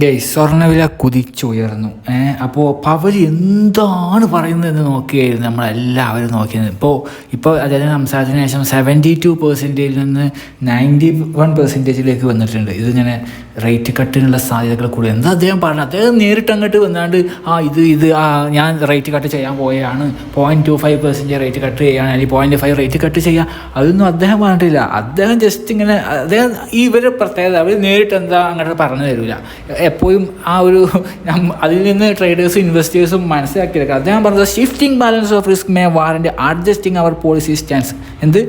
ഗൈ സ്വർണവില കുതിച്ചുയർന്നു. ഏഹ് അപ്പോൾ പവർ എന്താണ് പറയുന്നത് എന്ന് നോക്കിയായിരുന്നു നമ്മളെല്ലാവരും നോക്കിയത്. ഇപ്പോൾ ഇപ്പോൾ അതായത് സംസാരത്തിന് ശേഷം സെവന്റി ടു പെർസെന്റേജിൽ നിന്ന് നയന്റി വൺ പെർസെന്റേജിലേക്ക് വന്നിട്ടുണ്ട്. ഇതിങ്ങനെ റേറ്റ് കട്ടിനുള്ള സാധ്യതകൾ കൂടി. എന്താ അദ്ദേഹം പറഞ്ഞത്? അദ്ദേഹം നേരിട്ട് അങ്ങോട്ട് വന്നാണ്ട് ആ ഇത് ഇത് ആ ഞാൻ റേറ്റ് കട്ട് ചെയ്യാൻ പോയാണ്. Point two five percentage rate cut ചെയ്യാണ് അല്ലെങ്കിൽ പോയിന്റ് ഫൈവ് റേറ്റ് കട്ട് ചെയ്യുക അതൊന്നും അദ്ദേഹം പറഞ്ഞിട്ടില്ല. അദ്ദേഹം ജസ്റ്റ് ഇങ്ങനെ അദ്ദേഹം ഈ ഇവരുടെ പ്രത്യേകത അവർ നേരിട്ട് എന്താ അങ്ങോട്ട് പറഞ്ഞു തരില്ല എപ്പോഴും ആ ഒരു അതിൽ നിന്ന് ട്രേഡേഴ്സും ഇൻവെസ്റ്റേഴ്സും മനസ്സിലാക്കിയെടുക്കുക അദ്ദേഹം പറഞ്ഞത് shifting balance of risk may warrant adjusting our policy stance എന്ത്?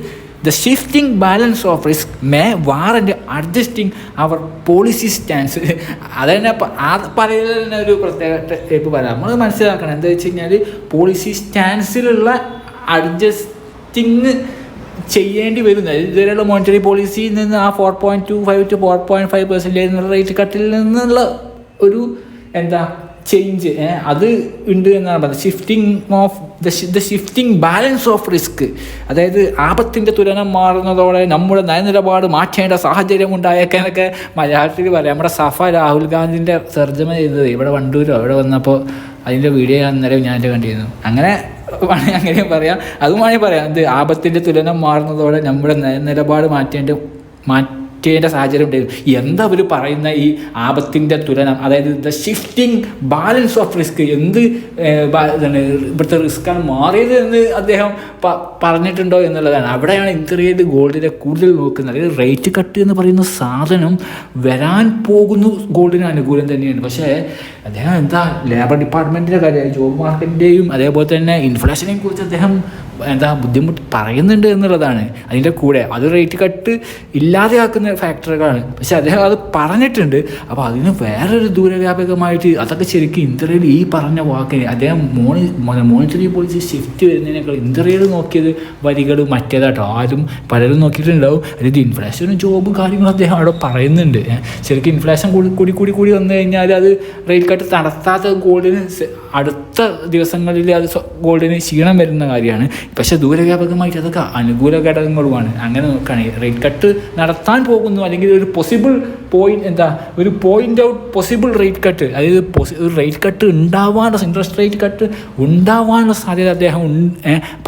The shifting balance of risk may warrant adjusting our policy stance അത് തന്നെ ആ പറയുന്നത് തന്നെ ഒരു പ്രത്യേക ടൈപ്പ് പറയാം. നമ്മൾ മനസ്സിലാക്കണം. എന്താ വെച്ച് കഴിഞ്ഞാൽ പോളിസി സ്റ്റാൻസിലുള്ള അഡ്ജസ്റ്റിങ് ചെയ്യേണ്ടി വരുന്നത് ഇതുവരെയുള്ള മോണിറ്ററി പോളിസിയിൽ നിന്ന് ആ four point two five to four point five percentage rate കട്ടിൽ നിന്നുള്ള ഒരു എന്താ ചേഞ്ച് അത് ഉണ്ട് എന്നാണ് പറയുന്നത് shifting of the shifting balance of risk അതായത് ആപത്തിന്റെ തുലനം മാറുന്നതോടെ നമ്മുടെ നയനിലപാട് മാറ്റേണ്ട സാഹചര്യം ഉണ്ടായേക്കാനൊക്കെ മലയാളത്തിൽ പറയാം. നമ്മുടെ സഫ രാഹുൽ ഗാന്ധിന്റെ സർജമ ചെയ്തത് ഇവിടെ വണ്ടൂരോ? ഇവിടെ വന്നപ്പോൾ അതിന്റെ വീഡിയോ അന്നേരം ഞാൻ കണ്ടിരുന്നു. അങ്ങനെ വേണമെങ്കിൽ അങ്ങനെയും പറയാം. അതും വേണമെങ്കിൽ പറയാം. ഇത് ആപത്തിന്റെ തുലനം മാറുന്നതോടെ നമ്മുടെ നിലപാട് മാറ്റേണ്ട മാറ്റേണ്ട സാഹചര്യം ഉണ്ടായിരുന്നു. എന്താ അവർ പറയുന്ന ഈ ആപത്തിന്റെ തുലനം? അതായത് the shifting balance of risk എന്ത് ഇവിടുത്തെ റിസ്ക്കാണ് മാറിയത് എന്ന് അദ്ദേഹം പറഞ്ഞിട്ടുണ്ടോ എന്നുള്ളതാണ്. അവിടെയാണ് ഇന്ത്യയിൽ ഗോൾഡിനെ കൂടുതൽ നോക്കുന്നത്. അതായത് റേറ്റ് കട്ട് എന്ന് പറയുന്ന സാധനം വരാൻ പോകുന്നു ഗോൾഡിന് അനുകൂലം തന്നെയാണ്. പക്ഷേ അദ്ദേഹം എന്താ ലേബർ ഡിപ്പാർട്ട്മെന്റിന്റെ കാര്യം ജോബ് മാർക്കറ്റിന്റെയും അതേപോലെ തന്നെ ഇൻഫ്ലേഷനെയും കുറിച്ച് അദ്ദേഹം എന്താ ബുദ്ധിമുട്ട് പറയുന്നുണ്ട് എന്നുള്ളതാണ്. അതിന്റെ കൂടെ അത് റേറ്റ് കട്ട് ഇല്ലാതെയാക്കുന്ന ഫാക്ടറുകളാണ് പക്ഷെ അദ്ദേഹം അത് പറഞ്ഞിട്ടുണ്ട്. അപ്പോൾ അതിന് വേറൊരു ദൂരവ്യാപകമായിട്ട് അതൊക്കെ ശരിക്കും ഇന്ത്യയിൽ ഈ പറഞ്ഞ വാക്കിന് അദ്ദേഹം മോണി മോണിറ്ററി പോളിസി ഷിഫ്റ്റ് വരുന്നതിനേക്കാൾ ഇന്ത്യയിൽ നോക്കിയത് വരികൾ മറ്റേതാട്ടോ. ആരും പലരും നോക്കിയിട്ടുണ്ടാവും. അതായത് ഇൻഫ്ലേഷനും ജോബും കാര്യങ്ങളും അദ്ദേഹം അവിടെ പറയുന്നുണ്ട്. ശരിക്കും ഇൻഫ്ലേഷൻ കൂടി കൂടി കൂടി കൂടി വന്നു കഴിഞ്ഞാൽ അത് റേറ്റ് കട്ട് നടത്താത്ത ഗോൾഡിന് അടുത്ത ദിവസങ്ങളിൽ അത് ഗോൾഡിന് ക്ഷീണം വരുന്ന കാര്യമാണ്. പക്ഷേ ദൂരവ്യാപകമായിട്ട് അതൊക്കെ അനുകൂല ഘടകങ്ങളുമാണ്. അങ്ങനെ നോക്കുകയാണെങ്കിൽ റേറ്റ് കട്ട് നടത്താൻ പോകുന്നു അല്ലെങ്കിൽ ഒരു പോസിബിൾ പോയിന്റ് എന്താ ഒരു point out possible rate cut അതായത് ഒരു റേറ്റ് കട്ട് ഉണ്ടാവാനുള്ള ഇൻട്രസ്റ്റ് റേറ്റ് കട്ട് ഉണ്ടാവാനുള്ള സാധ്യത അദ്ദേഹം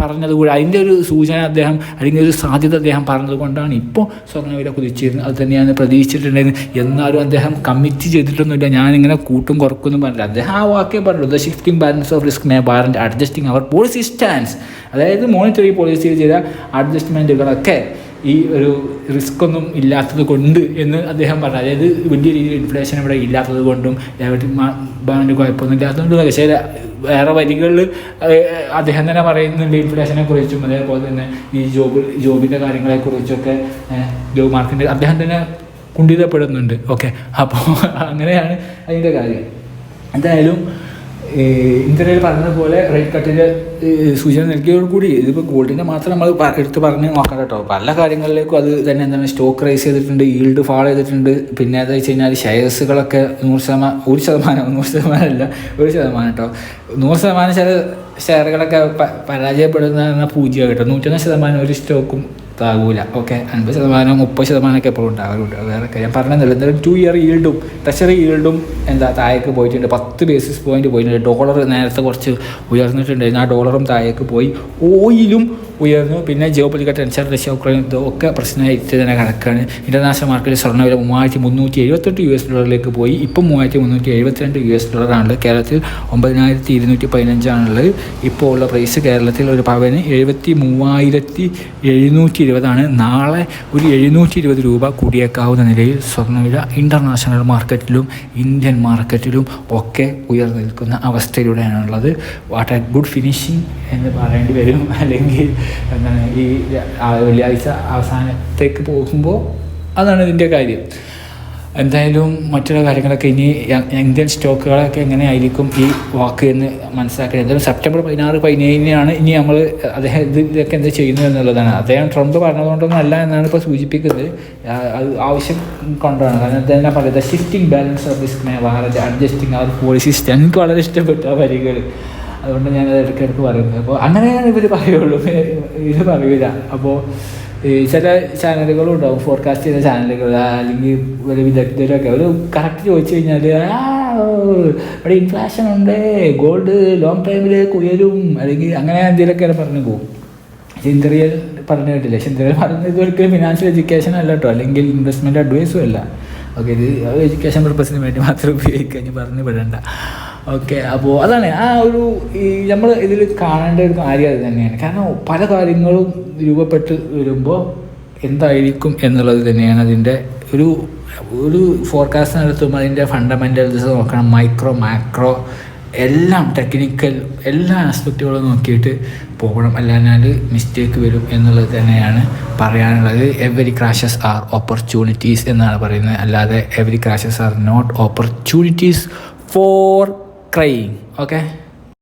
പറഞ്ഞതുകൂടി അതിന്റെ ഒരു സൂചന അദ്ദേഹം അല്ലെങ്കിൽ ഒരു സാധ്യത അദ്ദേഹം പറഞ്ഞതുകൊണ്ടാണ് ഇപ്പോൾ സ്വർണവില കുതിച്ചിരുന്നത്. അത് തന്നെയാണ് പ്രതീക്ഷിച്ചിട്ടുണ്ടായിരുന്നത് എന്നാലും അദ്ദേഹം കമ്മിറ്റ് ചെയ്തിട്ടൊന്നുമില്ല. ഞാനിങ്ങനെ കൂട്ടും കുറക്കൊന്നും പറഞ്ഞില്ല. അദ്ദേഹം ആ വാക്കേ പറഞ്ഞു the shifting balance of risk may balance adjusting our policy stance അതായത് മോണിറ്ററി പോളിസിയിൽ ചെയ്ത അഡ്ജസ്റ്റ്മെന്റുകളൊക്കെ ഈ ഒരു റിസ്ക് ഒന്നും ഇല്ലാത്തത് കൊണ്ട് എന്ന് അദ്ദേഹം പറഞ്ഞു. അതായത് വലിയ രീതിയിൽ ഇൻഫ്ലേഷൻ ഇവിടെ ഇല്ലാത്തത് കൊണ്ടും ബാങ്കിന് കുഴപ്പമൊന്നും ഇല്ലാത്തതുകൊണ്ട് പക്ഷേ വേറെ വരികളിൽ അദ്ദേഹം തന്നെ പറയുന്നുണ്ട് ഇൻഫ്ലേഷനെ കുറിച്ചും അതേപോലെ തന്നെ ഈ ജോബ് ജോബിന്റെ കാര്യങ്ങളെക്കുറിച്ചൊക്കെ ജോബ് മാർക്കിന്റെ അദ്ദേഹം തന്നെ കുണ്ടിതപ്പെടുന്നുണ്ട് ഓക്കെ അപ്പോൾ അങ്ങനെയാണ് അതിന്റെ കാര്യം. എന്തായാലും ഇന്ത്യയിൽ പറഞ്ഞതുപോലെ റേറ്റ് കട്ടിന്റെ സൂചന നൽകിയതോടുകൂടി ഇതിപ്പോൾ ഗോൾഡിന്റെ മാത്രം നമ്മൾ എടുത്ത് പറഞ്ഞ് നോക്കണം കേട്ടോ. പല കാര്യങ്ങളിലേക്കും അത് തന്നെ എന്താണ് സ്റ്റോക്ക് റൈസ് ചെയ്തിട്ടുണ്ട് ഈൽഡ് ഫാൾ ചെയ്തിട്ടുണ്ട്. പിന്നെ എന്താ വെച്ച് കഴിഞ്ഞാൽ ഷെയർസുകളൊക്കെ നൂറ് ശതമാനം ഒരു ശതമാനം നൂറ് ശതമാനം അല്ല ഒരു ശതമാനം കേട്ടോ. നൂറ് ശതമാനം ചില ഷെയറുകളൊക്കെ പരാജയപ്പെടുന്ന പൂജ്യം കേട്ടോ. നൂറ്റൊന്ന് ശതമാനം ഒരു സ്റ്റോക്കും താകൂല ഓക്കെ അൻപത് ശതമാനം മുപ്പത് ശതമാനമൊക്കെ എപ്പോഴും ഉണ്ടാകാറുണ്ട് വേറെ ഞാൻ പറഞ്ഞതല്ല എന്തായാലും ടു ഇയർ ഈൽഡും ട്രഷറി ഈൽഡും എന്താ താഴേക്ക് പോയിട്ടുണ്ട്. പത്ത് ബേസിസ് പോയിന്റ് പോയിട്ടുണ്ട്. ഡോളർ നേരത്തെ കുറച്ച് ഉയർന്നിട്ടുണ്ടായിരുന്നു. ആ ഡോളറും താഴേക്ക് പോയി. ഓയിലും ഉയർന്നു. പിന്നെ geopolitical tension Russia Ukraine ഒക്കെ പ്രശ്നമായിട്ട് തന്നെ കിടക്കുകയാണ് ഇന്റർനാഷണൽ മാർക്കറ്റിൽ സ്വർണവില മൂവായിരത്തി മുന്നൂറ്റി എഴുപത്തെട്ട് യു എസ് ഡോളറിലേക്ക് പോയി. ഇപ്പം മൂവായിരത്തി മുന്നൂറ്റി എഴുപത്തിരണ്ട് യു എസ് ഡോളറാണുള്ളത് കേരളത്തിൽ ഒമ്പതിനായിരത്തി ഇരുന്നൂറ്റി പതിനഞ്ചാണുള്ളത് ഇപ്പോൾ ഉള്ള പ്രൈസ് കേരളത്തിൽ ഒരു പവന് എഴുപത്തി മൂവായിരത്തി എഴുന്നൂറ്റി ഇരുപതാണ് നാളെ ഒരു എഴുന്നൂറ്റി ഇരുപത് രൂപ കൂടിയേക്കാവുന്ന നിലയിൽ സ്വർണവില ഇന്റർനാഷണൽ മാർക്കറ്റിലും ഇന്ത്യൻ മാർക്കറ്റിലും ഒക്കെ ഉയർന്നു നിൽക്കുന്ന അവസ്ഥയിലൂടെയാണുള്ളത്. വാട്ട് എ ഗുഡ് ഫിനിഷിംഗ് എന്ന് പറയേണ്ടി വരും. അല്ലെങ്കിൽ എന്താണ് ഈ വെള്ളിയാഴ്ച അവസാനത്തേക്ക് പോകുമ്പോൾ അതാണ് ഇതിന്റെ കാര്യം. എന്തായാലും മറ്റുള്ള കാര്യങ്ങളൊക്കെ ഇനി ഇന്ത്യൻ സ്റ്റോക്കുകളൊക്കെ എങ്ങനെയായിരിക്കും ഈ വാക്ക് എന്ന് മനസ്സിലാക്കുക എന്തായാലും സെപ്റ്റംബർ പതിനാറ് പതിനേഴിനാണ് ഇനി നമ്മൾ അദ്ദേഹം ഇത് ഇതൊക്കെ എന്താ ചെയ്യുന്നത് എന്നുള്ളതാണ്. അദ്ദേഹം ട്രംപ് പറഞ്ഞതുകൊണ്ടൊന്നും അല്ല എന്നാണ് ഇപ്പോൾ സൂചിപ്പിക്കുന്നത്. അത് ആവശ്യം കൊണ്ടാണ്. കാരണം അദ്ദേഹം പറയുന്നത് shifting balance of risk may warrant adjusting our policies എനിക്ക് വളരെ ഇഷ്ടപ്പെട്ട ആ വരികൾ. അതുകൊണ്ട് ഞാൻ അത് ഇടയ്ക്കിടയ്ക്ക് പറയുന്നത്. അപ്പോൾ അങ്ങനെയാണ് ഇവർ പറയുള്ളൂ. ഇത് പറയൂല അപ്പോൾ ഈ ചില ചാനലുകളും ഉണ്ടാവും. ഫോർകാസ്റ്റ് ചെയ്ത ചാനലുകൾ അല്ലെങ്കിൽ ഒരു വിദഗ്ധരൊക്കെ. ഒരു കറക്റ്റ് ചോദിച്ചു കഴിഞ്ഞാൽ ഇവിടെ ഇൻഫ്ലാഷൻ ഉണ്ട്. ഗോൾഡ് ലോങ് ടൈമിലേക്ക് ഉയരും. അല്ലെങ്കിൽ അങ്ങനെ എന്തെങ്കിലുമൊക്കെ പറഞ്ഞു പോകും. ചിന്തറിയൽ പറഞ്ഞു കേട്ടില്ല? ചിന്തറിയൽ പറഞ്ഞത് ഒരിക്കലും ഫിനാൻഷ്യൽ എഡ്യൂക്കേഷൻ അല്ല കേട്ടോ. അല്ലെങ്കിൽ ഇൻവെസ്റ്റ്മെന്റ് അഡ്വൈസും അല്ല. ഓക്കെ ഇത് എഡ്യൂക്കേഷൻ പർപ്പസിന് വേണ്ടി മാത്രം ഉപയോഗിക്കാൻ പറഞ്ഞു വിടണ്ട. ഓക്കെ അപ്പോൾ അതാണ്. ആ ഒരു ഈ നമ്മൾ ഇതിൽ കാണേണ്ട ഒരു കാര്യം അത് തന്നെയാണ്. കാരണം പല കാര്യങ്ങളും രൂപപ്പെട്ട് വരുമ്പോൾ എന്തായിരിക്കും എന്നുള്ളത് തന്നെയാണ് അതിന്റെ ഒരു ഒരു ഫോർകാസ്റ്റ് നടത്തുമ്പോൾ അതിന്റെ ഫണ്ടമെന്റൽസ് നോക്കണം. മൈക്രോ മാക്രോ എല്ലാം ടെക്നിക്കൽ എല്ലാ ആസ്പെക്റ്റുകളും നോക്കിയിട്ട് പോകണം. അല്ലാഞ്ഞാൽ മിസ്റ്റേക്ക് വരും എന്നുള്ളത് തന്നെയാണ് പറയാനുള്ളത്. എവരി ക്രാഷസ് ആർ ഓപ്പർച്യൂണിറ്റീസ് എന്നാണ് പറയുന്നത്. അല്ലാതെ every crashes are not opportunities for crime okay